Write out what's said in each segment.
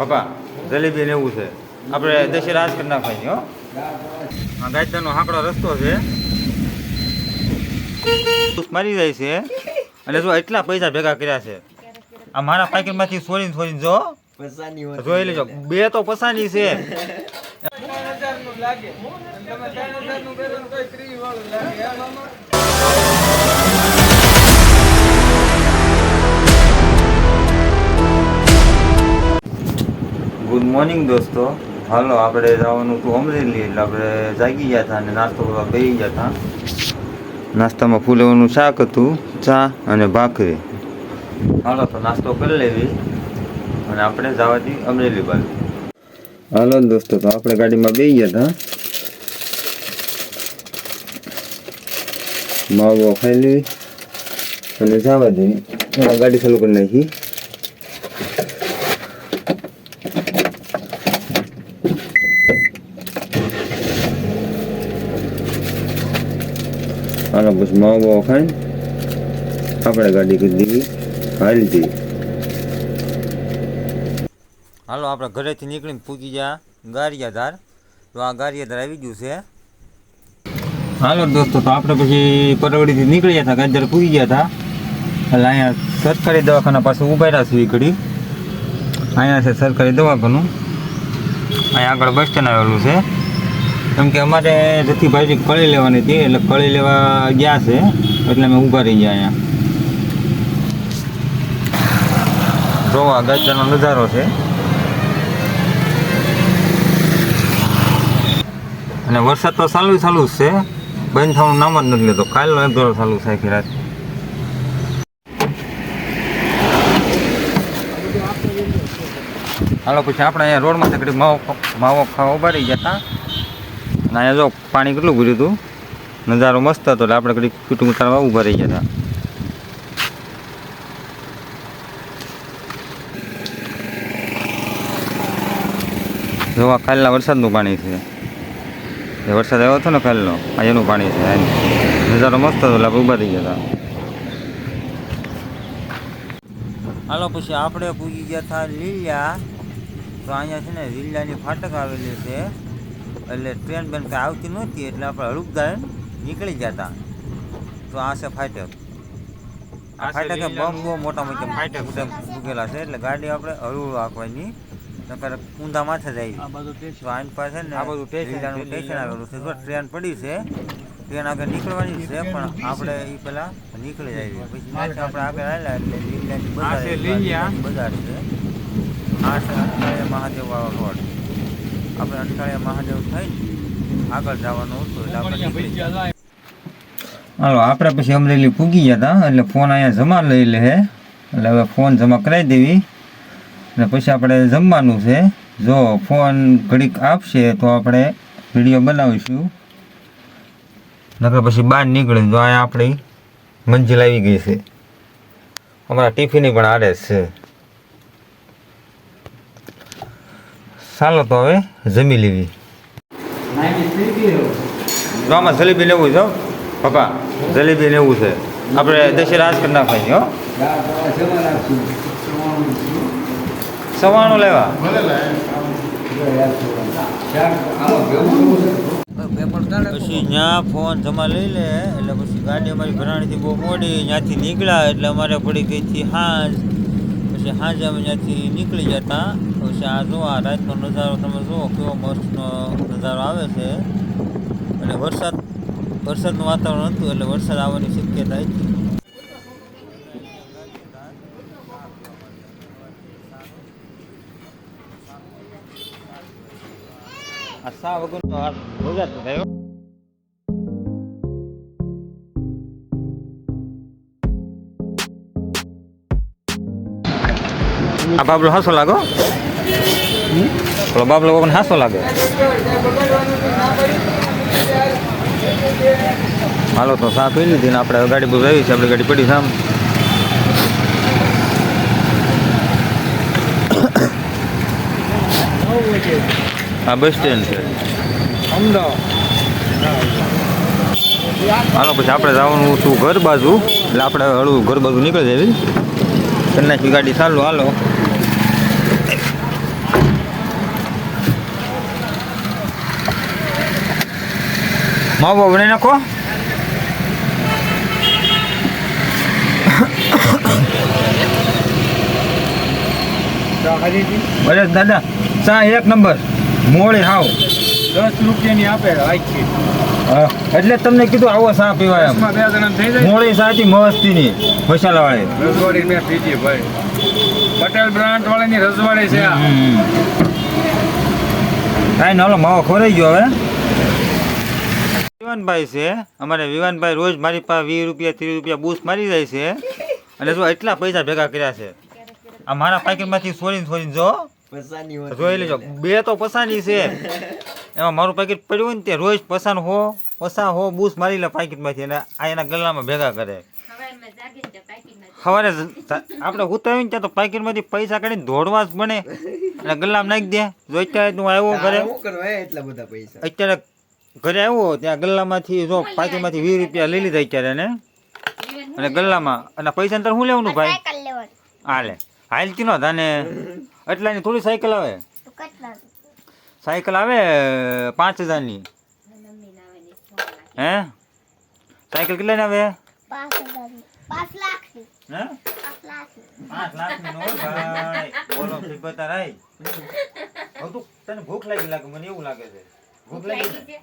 પપ્પા જલેબી ને એવું છે. આપણે દેશી રાજ કરી નાખવાની હો. આ ગાયતરનો હાંકડો રસ્તો છે. મારી જાય છે. અને જો એટલા પૈસા ભેગા કર્યા છે. આ મારા પાકીટમાંથી સોરીને છોડીને જો. જોઈ લેજો. બે તો પસાની છે. ગુડ મોર્નિંગ દોસ્તો. હાલો, આપણે જવાનું હતું અમરેલી, એટલે આપણે જાગી ગયા હતા અને નાસ્તો કરવા બેસી ગયા હતા. નાસ્તામાં ફૂલેવાનું શાક હતું, ચા અને ભાખરી. હાલો, તો નાસ્તો કરી લેવી અને આપણે જવાથી અમરેલી બાજુ. હાલો દોસ્તો, તો આપણે ગાડીમાં બેસી ગયા હતા. માવો ખાઈ લેવી અને જવા દેવી ગાડી ચાલુ કરી નાખી. હાલો પછી માવો બાવો ખાઈને આપણે હાલો, આપણે ઘરેથી નીકળીને પૂકી ગયા ગારિયાધાર. તો આ ગારિયાધાર આવી ગયું છે. હાલો દોસ્તો, તો આપણે પછી પરવડીથી નીકળી ગયા હતા ગાજર પૂકી ગયા હતા. એટલે અહીંયા સરકારી દવાખાના પાસે ઊભા રહ્યા છીએ ઘડી. અહીંયા છે સરકારી દવાખાનું. અહીંયા આગળ બસ સ્ટેન્ડ આવેલું છે. કેમ કે અમારે રથીભાઈ કળી લેવાની હતી, એટલે કળી લેવા ગયા છે, એટલે અમે ઊભા રહી ગયા અહીંયા. જોવા ગાજરનો નજારો છે. અને વરસાદ તો ચાલુ ચાલુ જ છે. બંધ થવાનું નામ જ નથી લેતો. કાલનો એક દોરો ચાલુ થાય કે રાત. હાલો, પછી આપણે અહીંયા રોડમાં ઘડી માવો માવો ખાવા ઊભા રહી ગયા હતા. અહીંયા જો પાણી કેટલું ભર્યું હતું? નજારો મસ્ત હતો, એટલે આપણે ઘડી કુટુંબ ઉતારવા ઊભા રહી ગયા હતા. જોવા કાલના વરસાદનું પાણી છે. એ વરસાદ આવ્યો હતો ને કાલનો, આ એનું પાણી છે નજારો મસ્ત હતો, એટલે આપણે ઊભા થઈ ગયા હતા. હાલો, પછી આપણે પૂગી ગયા હતા લીલિયા તો અહીંયા છે ને લીલિયાની ફાટક આવેલી છે. એટલે ટ્રેન બેન કાંઈ આવતી નહોતી એટલે આપણે હળુકદાર નીકળી જતા. તો આ છે ફાટક. આ ફાટકે બમ બહુ મોટા મોટા ફાટક મૂકેલા છે એટલે ગાડી આપણે હળવું રાખવાની. નકર ઊંધા માથે જાય. તો આની પાસે ને આ બધું સ્ટેશન આવેલું છે. ટ્રેન પડી છે ટ્રેન આગળ નીકળવાની છે પણ આપણે એ પેલા નીકળી જાય પછી આપણે આગળ આવેલા એટલે લીલાની આ બજાર છે બજાર છે. આ છે મહાદેવ વાળો રોડ આપણે અંટાળિયા મહાદેવ થઈને આગળ જવાનું હતું એટલે આપણે હાલો આપણે પછી અમરેલી પૂગી ગયા હતા એટલે ફોન અહીંયા જમા લઈ લે એટલે હવે ફોન જમા કરાવી દેવી. અને પછી આપણે જમવાનું છે. જો ફોન ઘડીક આપશે તો આપણે વીડિયો બનાવીશું. નકર પછી બહાર નીકળે જો અહીંયા આપણી મંજિલ આવી ગઈ છે. અમારા ટિફિનની પણ આરે છે. ચાલો તો હવે જમી લેવી. તો આમાં જલેબી લેવું છે. પપ્પા. જલેબી લેવું છે. આપણે દશેરા આજ કરી નાખવાની, હો. સવાણું લેવા. પછી ત્યાં ફોન જમા લઈ લે, એટલે પછી ગાડી અમારી ભરાણીથી બહુ મોડી ત્યાંથી નીકળ્યા, એટલે અમારે પડી ગઈ હતી હાંજ પછી સાંજે અમે ત્યાંથી નીકળી જતા. પછી આ જો આ રાતનો નજારો તમે જુઓ, કેવો મસ્તનો નજારો આવે છે. અને વરસાદ, વરસાદનું વાતાવરણ હતું, એટલે વરસાદ આવવાની શક્યતા હતી. આ સા વગરનો રોજા થયો? આ બાબલો હાસો લાગો? પેલો બાબલો કોને હાસો લાગે? હાલો તો સાફ પી લીધી ને આપણે ગાડી બહુ આવી છે, આપણી ગાડી પડી સામ આ બસ સ્ટેન્ડ છે. હાલો પછી આપણે જવાનું છું ઘર બાજુ. એટલે આપણે હળવું ઘર બાજુ નીકળી જવી કરી ગાડી. ચાલુ, હાલો. માવો વણી નાખો. અરે દાદા ચા એક નંબર. મોડી હાવ. દસ રૂપિયાની આપે આખી એટલે તમને કીધું આવો સા પીવાય મોડી ચા હતી મસ્તીની મસાલાવાળી રજવાડી મેં પીધી ભાઈ. પટેલ બ્રાન્ડ વાળાની રજવાડી છે આ. કાંઈ નાલો માવો ખોરાઈ ગયો હવે. વિવાનભાઈ છે. અમારે વિવાનભાઈ રોજ મારી પાસે વીસ રૂપિયા ત્રીસ રૂપિયા બૂસ મારી જાય છે. અને જો એટલા પૈસા ભેગા કર્યા છે. આ મારા પાકીટમાંથી છોડીને છોડીને જો. જોઈ લેજો. બે તો પસાની છે. એમાં મારું પાકીટ પડ્યું ને તે રોજ પસાન હો પસા હો બૂસ મારી લે પાકીટમાંથી. અને આ એના ગલ્લામાં ભેગા કરે. સવારે આપણે ઉતાવી ને ત્યાં તો પાકીટમાંથી પૈસા કાઢીને દોડવા જ બને. અને ગલ્લામાં નાખી દે. જો અત્યારે તું આવ્યો ઘરે. શું કરવા? એટલા બધા પૈસા. અત્યારે ઘરે આવ્યો ત્યાં ગલ્લામાંથી જો પાકીટમાંથી વીસ રૂપિયા લઈ લીધા અત્યારે ને? અને ગલ્લામાં. અને પૈસા તારે શું લેવાનું ભાઈ? હાલે હાલતી નો તાને એટલાની થોડી સાયકલ આવે? સાયકલ આવે પાંચ હજારની. હે? સાયકલ કેટલાની આવે? પાંચ હે? પાંચ લાખની. નો ભાઈ. બોલો બતા રાઈ હવે તું તને ભૂખ લાગી લાગે મને એવું લાગે છે. ભૂખ લાગી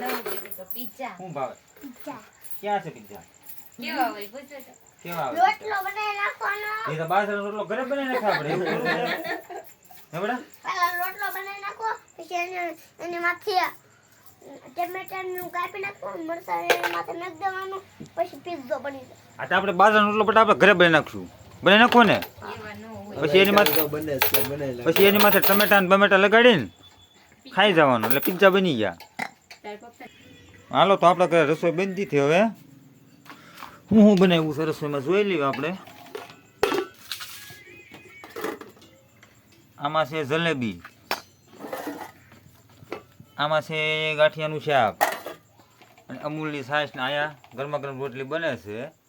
શું ભાવે ક્યાં છે પિઝા? કેવા આવે રોટલો બનાવી નાખવાનો. એ તો બાજરાનો રોટલો ઘરે બનાવીને ખાવા પડે? હે બેટા? પહેલા રોટલો બનાવી નાખો પછી એને એની માથે ટમેટાનું કાપી નાખો મરચાં એની માથે નાખી દેવાનું પછી પીઝો બની જાય. આ તો આપણે બાજરાનો રોટલો બટ આપણે ઘરે બનાવી નાખશું. બનાવી નાખો ને? પછી એની માથે પછી એની માથે ટમેટા ને બમેટા લગાડીને ખાઈ જવાનું, એટલે પિઝા બની ગયા. હાલો, તો આપણે ઘરે રસોઈ બની દીધી હવે. હું હું બનાવ્યું છે રસોઈમાં? જોઈ લઈએ આપણે. આમાં છે જલેબી. આમાં છે ગાંઠિયાનું શાક. અને અમૂલની છાશ ને આયા ગરમા ગરમ રોટલી બને છે.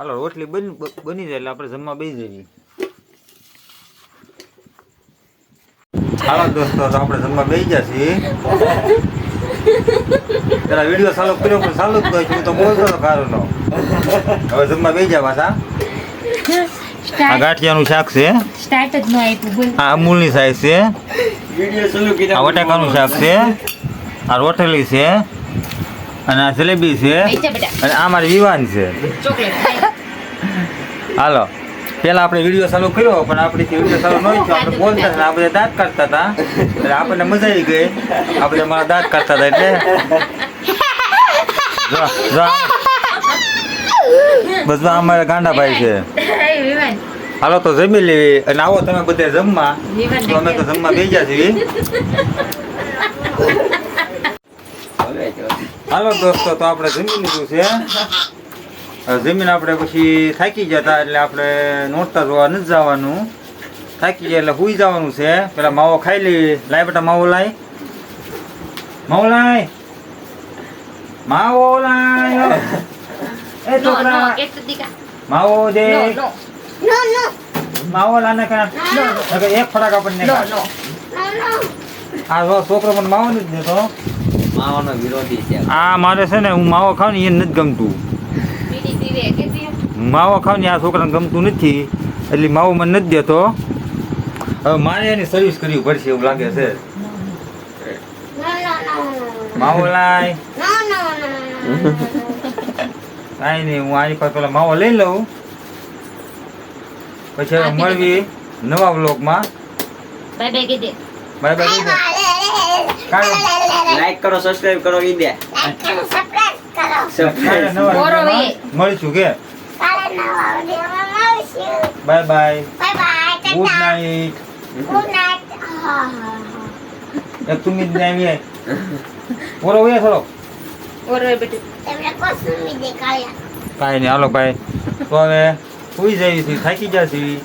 હાલો રોટલી બની બની જાય એટલે આપણે જમવા બેસી જઈએ. હાલો દોસ્તો તો આપણે જમવા બેસી ગયા છીએ. પેલા વીડિયો ચાલુ કર્યો પણ ચાલુ જ નહીં હું તો બોલતો હતો કારુનો હવે જમવા બેસી ગયા પાછા. આ ગાંઠિયાનું શાક છે. સ્ટાર્ટ જ ન આપ્યું બોલ. આ અમૂલની સાઈઝ છે. વિડિયો ચાલુ આ વટાકાનું શાક છે. આ રોટલી છે. અને આ જલેબી છે. અને આ મારી વિવાન છે. ચોકલેટ. હાલો. પેલા આપણે વીડિયો ચાલુ કર્યો, પણ આપણીથી વીડિયો ચાલુ ન થયો. આપણે બોલતા હતા આપણે દાંત કાઢતા હતા. એટલે આપણને મજા આવી ગઈ. આપણે મારા દાંત કાઢતા હતા એટલે. બધા અમારા ગાંડાભાઈ છે. હાલો, તો જમી લેવી. અને આવો તમે બધે જમવા. તો અમે તો જમવા બે ગયા છીએ. હાલો, દોસ્તો, તો આપણે જમી લીધું છે. જમીન આપણે પછી થાકી ગયા હતા એટલે આપણે નોરતા જોવા નથી જવાનું. થાકી ગયા એટલે સુઈ જવાનું છે. પેલા માવો ખાઈ લઈ લાય બેટા માવો લાય. માવો લાય. માવો લાય. એ છોકરા. માવો દે નો નો. નો નો. માવો લાને કા? એક ફટાક આપણને નો નો. નો નો. આ જો છોકરો મને માવો નથી દેતો. માવાનો વિરોધી છે. આ મારે છે ને હું માવો ખાવ ને એ નથી ગમતું. માવો ખાવ ને આ છોકરાને ગમતું નથી એટલે માવો મને નથી દેતો હવે મારે એની સર્વિસ કરવી પડશે એવું લાગે છે નો નો નો માવો લાય કાંઈ નહીં હું આની પાસે પેલા માવો લઈ લઉં પછી હવે મળવી નવા વ્લોગમાં બાય બાય કીધે બાય બાય કાંઈ લાઈક કરો સબસ્ક્રાઇબ કરો ઈ દે મળીશું કે? Bye bye. Bye bye good night good એક તું બોલો હોય થોડો. ઓરો બેટું. તમને કોસુમી દેખાડ્યા કાંઈ નહીં હાલો ભાઈ. તો હવે સુઈ છીએ થાકી ગયા છીએ